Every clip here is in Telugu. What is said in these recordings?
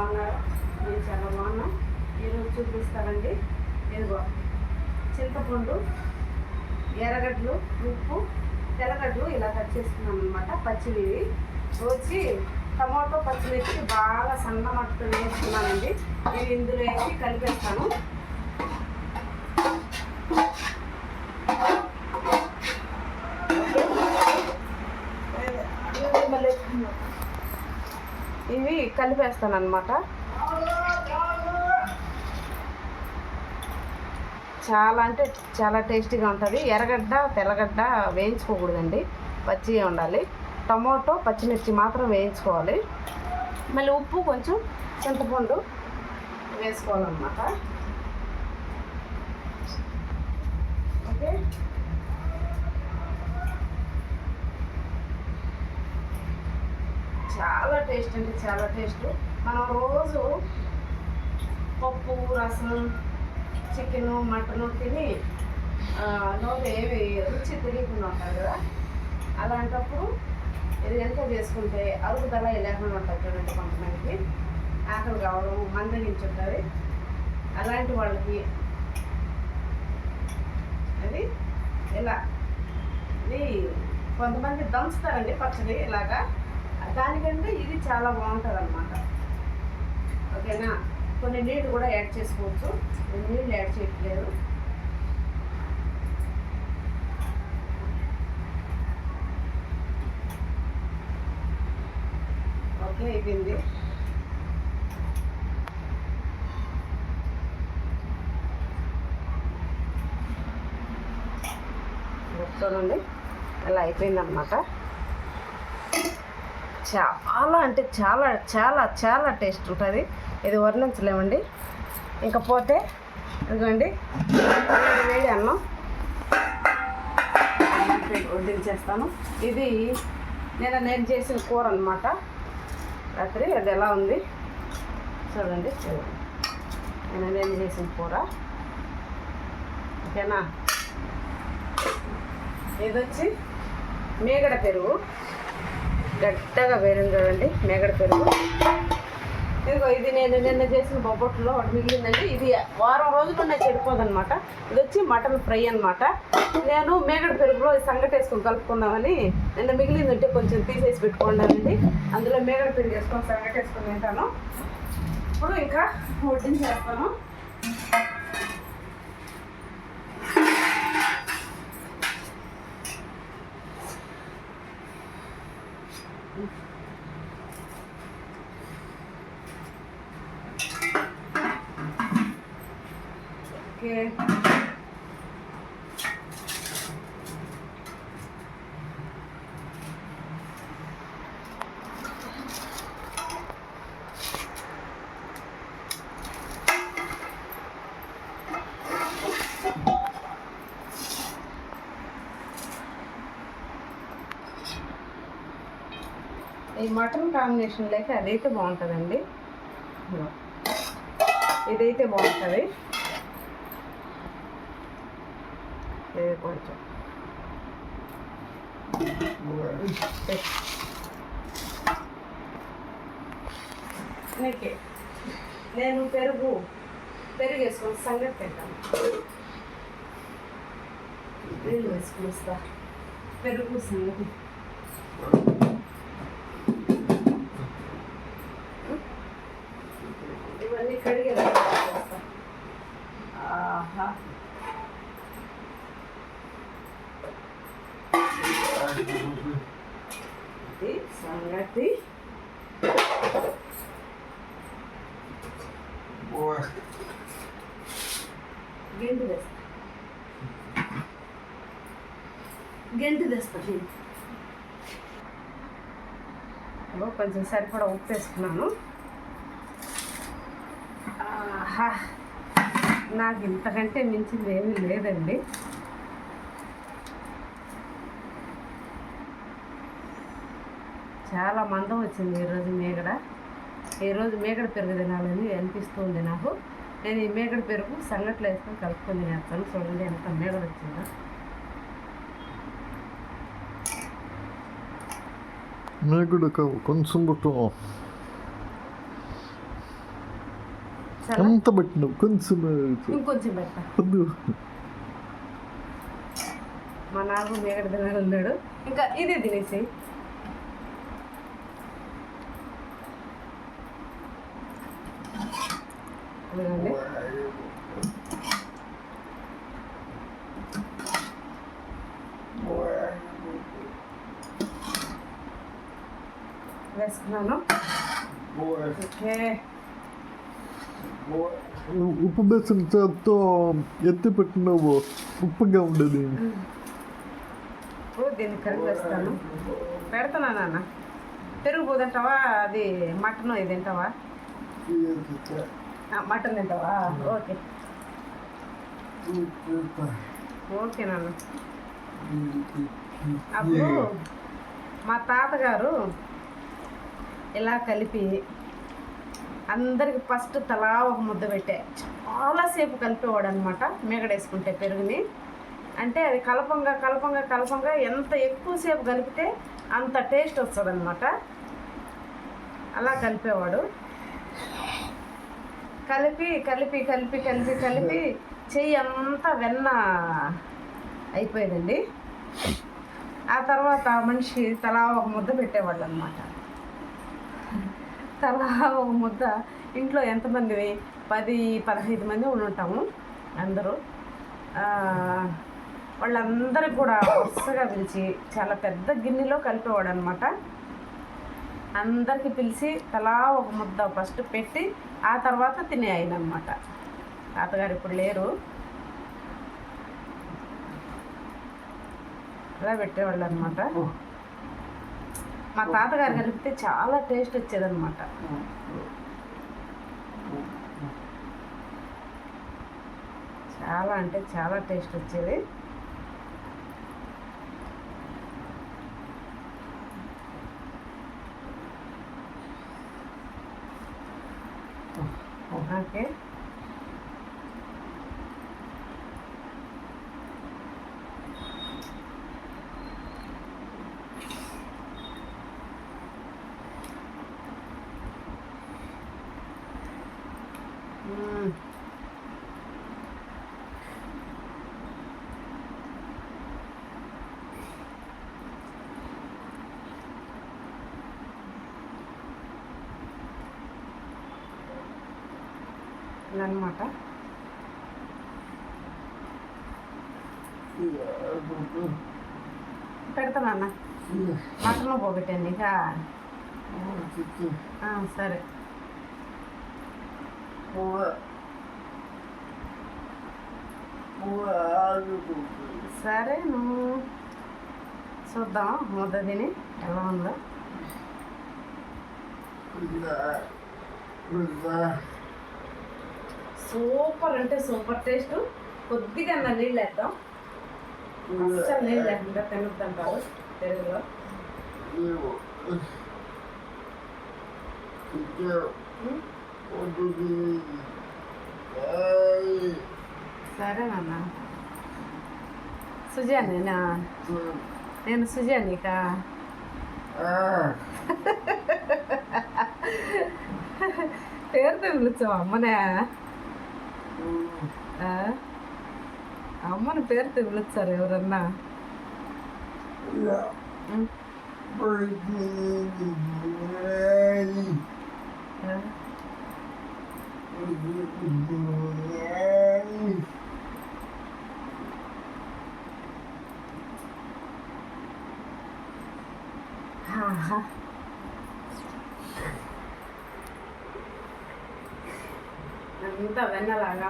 బాగున్నారా? నేను చాలా బాగున్నా. ఈరోజు చూపిస్తానండి. ఇదిగో చింతపండు ఎర్రగడ్డలు ఉప్పు తెల్లగడ్డలు ఇలా కట్ చేసుకున్నాను అనమాట పచ్చివి వచ్చి టమాటో పచ్చిమిర్చి బాగా సన్న మట్టుతో వేసుకున్నానండి. నేను ఇందులో వేసి కలిపేస్తాను. కలిపేస్తాను అనమాట చాలా అంటే చాలా టేస్టీగా ఉంటుంది. ఎర్రగడ్డ తెల్లగడ్డ వేయించుకోకూడదండి. పచ్చిగా ఉండాలి. టమాటో పచ్చిమిర్చి మాత్రం వేయించుకోవాలి. మళ్ళీ ఉప్పు కొంచెం చింతపండు వేసుకోవాలన్నమాట. ఓకే? చాలా టేస్ట్ అంటే చాలా టేస్ట్. మనం రోజు పప్పు రసం చికెన్ మటన్ తిని ఆ, నోరు ఏమి రుచి తెలియకుండా ఉంటారు కదా. అలాంటప్పుడు ఇది ఎంత చేసుకుంటే అరుగుదల లేకుండా ఉంటుంది చూడండి కొంతమందికి. ఆకలి కావడం మందగించుంటుంది అలాంటి వాళ్ళకి అది ఇలా ఇది కొంతమంది దంచుతారండి పచ్చడి ఇలాగా. దానికంటే ఇది చాలా బాగుంటుంది అనమాట ఓకేనా? కొన్ని నీళ్ళు కూడా యాడ్ చేసుకోవచ్చు. నీళ్ళు యాడ్ చేయట్లేదు. ఓకే అయిపోయింది. చూడండి. అలా అయిపోయిందనమాట చాలా అంటే చాలా చాలా చాలా టేస్ట్ ఉంటుంది. ఇది వర్ణించలేమండి. ఇంకపోతే ఇదిగోండి. వేడి వేడి అన్నం. వడ్డించేస్తాను. ఇది నేను నేను చేసిన కూర అనమాట రాత్రి అది ఎలా ఉంది? చూడండి చూడండి. నేను నేను చేసిన కూర. ఓకేనా? ఇది వచ్చి మేగడ పెరుగు. గట్టగా వేరింది చూడండి మేగడ పెరుగు. ఇదిగో ఇది నేను నిన్న చేసిన బొబ్బట్లో ఒకటి మిగిలిందండి. ఇది వారం రోజులున్న చెడిపోదనమాట ఇది వచ్చి మటన్ ఫ్రై అన్నమాట. నేను మేగడ పెరుగులో సంగటి వేసుకొని కలుపుకుందామని నిన్న మిగిలింది ఉంటే కొంచెం తీసేసి పెట్టుకున్నానండి అందులో మేగడ పెరుగు వేసుకొని సంగటి వేసుకొని తింటాను. ఇప్పుడు ఇంకా వడ్డించేస్తాను. ఓకే. ఈ మటన్ కాంబినేషన్ లేక అదైతే బాగుంటుందండి. ఇదైతే బాగుంటుంది. ఇది కొంచెం నీకే నేను పెరుగు పెరుగు వేసుకొని సంగతి తింటాను నీళ్ళు వేసుకొని వస్తా పెరుగు సంగతి ఇది సంగతి గెంటు తెస్తా. గెంటు తెస్తా కొంచెం సరిపడా ఉప్పు వేసుకున్నాను. నాకు ఇంతకంటే మించింది ఏమీ లేదండి. చాలా మందం వచ్చింది ఈరోజు మేగడ. ఈరోజు మేగడ పెరుగు తినాలని అనిపిస్తుంది నాకు. నేను ఈ మేగడ పెరుగు సంగట్లో వేసుకొని కలుపుకొని తినేస్తాను. చూడండి ఎంత మేగడ వచ్చిందో. మేగుడు కొంచెం బుట్టు. మసాలా అంత పెట్టినావు కొంచెం ఇంకొంచెం వద్దు. మా నాన్న మేగడ తినాలన్నాడు. ఇంకా ఇదే తినేసి అదేనండి వేసుకున్నాను. ఓకే. ఉప్పు బేసిన చేత్తో ఎత్తి పెట్టినావు ఉప్పుగా ఉండేది. దీన్ని వేస్తాను. పెడతానా నాన్న? పెరుగు పూ తింటావా అది మటన్ ఇది తింటావా? మటన్ తింటావా? ఓకే. ఓకే నాన్న. అప్పుడు మా తాతగారు ఇలా కలిపి అందరికి ఫస్ట్ తలా ఒక ముద్ద పెట్టే. చాలాసేపు కలిపేవాడు అనమాట మేగడేసుకుంటే పెరుగుని. అంటే అది కలపంగా కలపంగా కలపంగా ఎంత ఎక్కువసేపు కలిపితే అంత టేస్ట్ వస్తుంది అనమాట అలా కలిపేవాడు. కలిపి కలిపి కలిపి కలిపి కలిపి చెయ్యి అంతా వెన్న అయిపోయిందండి. ఆ తర్వాత మనిషి తలా ఒక ముద్ద పెట్టేవాళ్ళు అనమాట తలా ఒక ముద్ద. ఇంట్లో ఎంతమంది పది పదహైదు మంది ఉండి ఉంటాము అందరూ. వాళ్ళందరికీ కూడా వరుసగా పిలిచి చాలా పెద్ద గిన్నెలో కలిపేవాడు అనమాట అందరికి పిలిచి తలా ఒక ముద్ద ఫస్ట్ పెట్టి ఆ తర్వాత తినే ఆయన అనమాట తాతగారు ఇప్పుడు లేరు. అలా పెట్టేవాళ్ళు అనమాట మా తాతగారు కలిపితే చాలా టేస్ట్ వచ్చేదన్నమాట. చాలా అంటే చాలా టేస్ట్ వచ్చేది ఓకే మ్మ్. ఇలా అనమాట పెడతాను అన్న మటన్ పోగొట్టండి. సరే. సరే నువ్వు చూద్దాం. ముద్ద తిని ఎలా ఉందో. సూపర్ అంటే సూపర్ టేస్ట్. కొద్దిగా నా నీళ్ళు వేద్దాం అస్సలు నీళ్ళు లేకుండా తినొద్దంటారు పెరుగులో. ఉమ్, సరే నాన్న సుజానేనా నేను సుజానిక పేరుతో పిలుచావు అమ్మనే ఆ? అమ్మని పేరుతో పిలుస్తారు ఎవరన్నా ఉమ్, ఆ? ఆహా. అంతా వెన్నలాగా.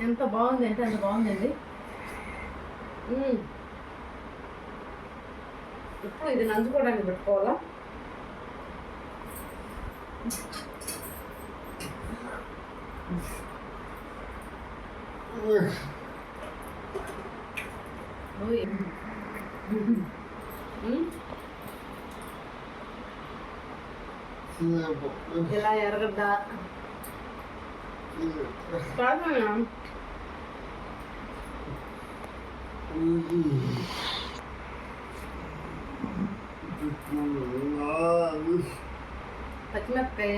ఎంత బాగుంది అంటే అంత బాగుందండి. ఇప్పుడు ఇది నంచుకోవడానికి పెట్టుకోవాలా? ఓయ్. మ్మ్. ఇలా ఎరగడ్డ కాదు పచ్చిమిరపకాయ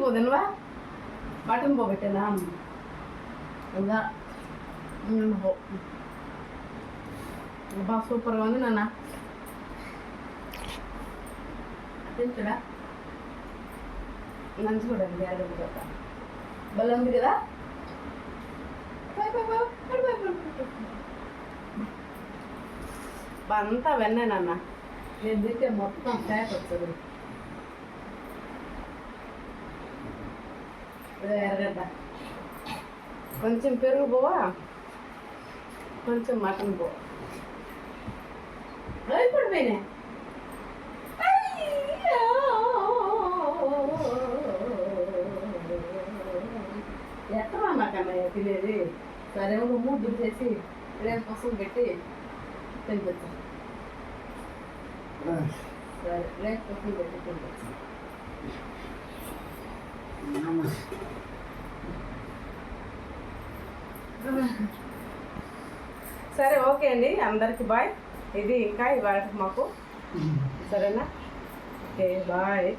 పోదనవా మటన్ పోగొట్టేనా போகட்டலாம் పో. బా సూపర్గా ఉంది నాన్న. తింటాడా మంచి కూడా ఉంది అడుగు కదా బలం ఉంది కదా? అంతా వెన్నే నాన్న. నేను తింటే మొత్తం ప్యాక్ వస్తుంది ఎర్రగడ్డ కొంచెం పెరుగు పోవా కొంచెం మటన్ పోవా ఇప్పుడు పోయినాయి ఎత్తరా నాకన్నయ్య తినేది సరే నువ్వు ముద్దు చేసి రేపు కోసం పెట్టి తినిపించు సరే రేపు కోసం పెట్టి తినిపించు సరే ఓకే అండి. అందరికి బాయ్. ఇది ఇంకా ఇవాళ మాకు. సరేనా? Okay bye.